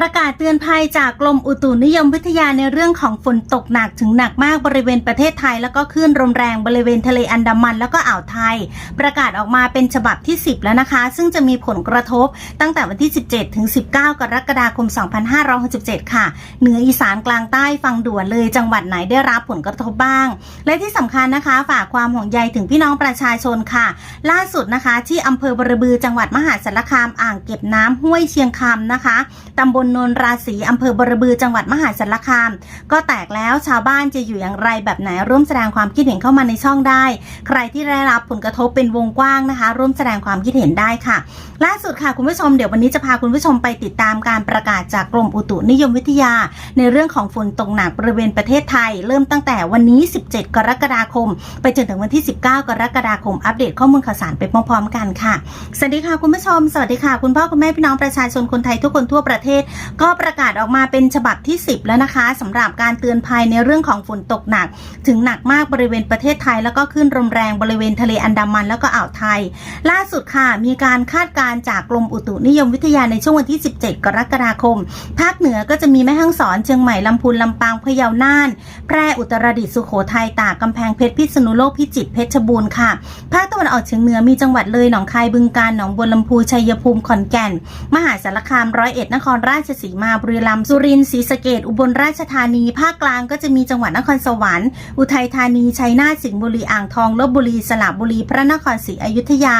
ประกาศเตือนภัยจากกรมอุตุนิยมวิทยาในเรื่องของฝนตกหนักถึงหนักมากบริเวณประเทศไทย แล้วก็คลื่นลมแรงบริเวณทะเลอันดามัน แล้วก็อ่าวไทย ประกาศออกมาเป็นฉบับที่ 10 แล้วนะคะ ซึ่งจะมีผลกระทบตั้งแต่วันที่ 17 ถึง 19 กรกฎาคม 2567 ค่ะ เหนืออีสานกลางใต้ฟังด่วนเลยจังหวัดไหนได้รับผลกระทบบ้าง และที่สำคัญนะคะ ฝากความห่วงใยถึงพี่น้องประชาชนค่ะ ล่าสุดนะคะ ที่อำเภอบรบือจังหวัดมหาสารคามอ่างเก็บน้ำห้วยเชียงคำนะคะตำบลนนราศีอำเภอบรบือจังหวัดมหาสารคาม ก็แตกแล้วชาวบ้านจะอยู่อย่างไรแบบไหนร่วมแสดงความคิดเห็นเข้ามาในช่องได้ ใครที่ได้รับผลกระทบเป็นวงกว้างนะคะ ร่วมแสดงความคิดเห็นได้ค่ะ ล่าสุดค่ะคุณผู้ชมเดี๋ยววันนี้จะพาคุณผู้ชมไปติดตามการประกาศจากกรมอุตุนิยมวิทยา ในเรื่องของฝนตกหนักบริเวณประเทศไทย เริ่มตั้งแต่วันนี้ 17 กรกฎาคม ไปจนถึงวันที่ 19 กรกฎาคมอัปเดตข้อมูลข่าวสารไปพร้อมๆกันค่ะสวัสดีค่ะคุณผู้ชมสวัสดีค่ะคุณพ่อคุณแม่พี่น้องประชาชนคนไทยทุกคนทั่วประเทศก็ประกาศออกมาเป็นฉบับที่ 10 แล้วนะคะสำหรับการเตือนภัยในเรื่องของฝนตกหนัก ถึงหนักมากบริเวณประเทศไทย แล้วก็ขึ้นลมแรงบริเวณทะเลอันดามันแล้วก็อ่าวไทย ล่าสุดค่ะ มีการคาดการณ์จากกรมอุตุนิยมวิทยาในช่วงวันที่ 17 กรกฎาคม ภาคเหนือก็จะมีแม่ฮ่องสอนเชียงใหม่ลำพูนลำปางพะเยาน่าน แพร่อุตรดิตถ์สุโขทัยตากกำแพงเพชรพิษณุโลกพิจิตรเพชรบูรณ์ค่ะภาคตะวันออกเฉียงเหนือมีจังหวัดเลยหนองคายบึงกาฬหนองบัวลำพูชัยภูมิขอนแก่น มหาสารคามร้อยเอ็ดนครราชสีมาบุรีรัมย์สุรินทร์ศรีสะเกดอุบลราชธานีภาคกลางก็จะมีจังหวัดนครสวรรค์ อุทัยธานีชัยนาทสิงห์บุรีอ่างทองลบบุรีสระบุรี พระนครศรีอยุธยา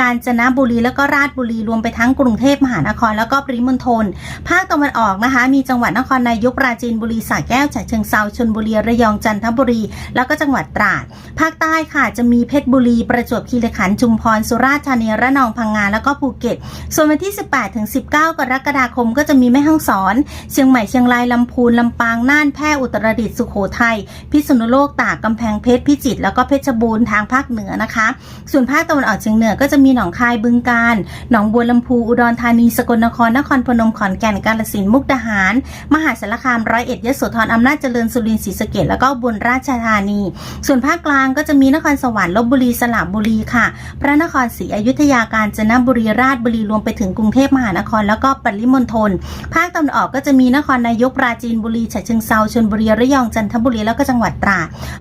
กาญจนบุรีแล้วก็ราชบุรีรวมไปทั้งกรุงเทพมหานครแล้วก็ปริมณฑลภาคตะวันออกนะคะ มีจังหวัดนครนายกปราจีนบุรีสระแก้วฉะเชิงเซาชลบุรีระยองจันทบุรี แล้วก็จังหวัดตราด ภาคใต้ค่ะจะมีเพชรบุรีประจวบคีรีขันธ์ชุมพรสุราษฎร์ธานีระนองพังงาแล้วก็ภูเก็ต ส่วนวันที่ 18ถึง19 กรกฎาคมก็จะมีแม่ฮ่องสอน เชียงใหม่เชียงรายลำพูนลำปางน่านแพร่อุตรดิตถ์สุโขทัยพิษณุโลกตากกำแพงเพชรพิจิตรแล้วก็เพชรบูรณ์ทางภาคเหนือนะคะ ส่วนภาคตะวันออกเฉียงเหนือก็จะมีหนองคายบึงกาฬหนองบัวลำพูอุดรธานีสกลนครนครพนมขอนแก่นกาฬสินธุ์มุกดาหาร มหาสารคามร้อยเอ็ดยโสธรอำนาจเจริญสุรินทร์ศรีสะเกดแล้วก็บุญราชธานี ส่วนภาคกลางก็จะมีนครสวรรค์ลบบุรีสระบุรีค่ะ พระนครศรีอยุธยาการจนบุรีราชบุรีรวมไปถึงกรุงเทพมหานครแล้วก็ปริมณฑลภาคตะวันออกก็จะมีนครนายกปราจีนบุรีฉะเชิงเซาชลบุรีระยองจันทบุรีแล้วก็จังหวัดตราด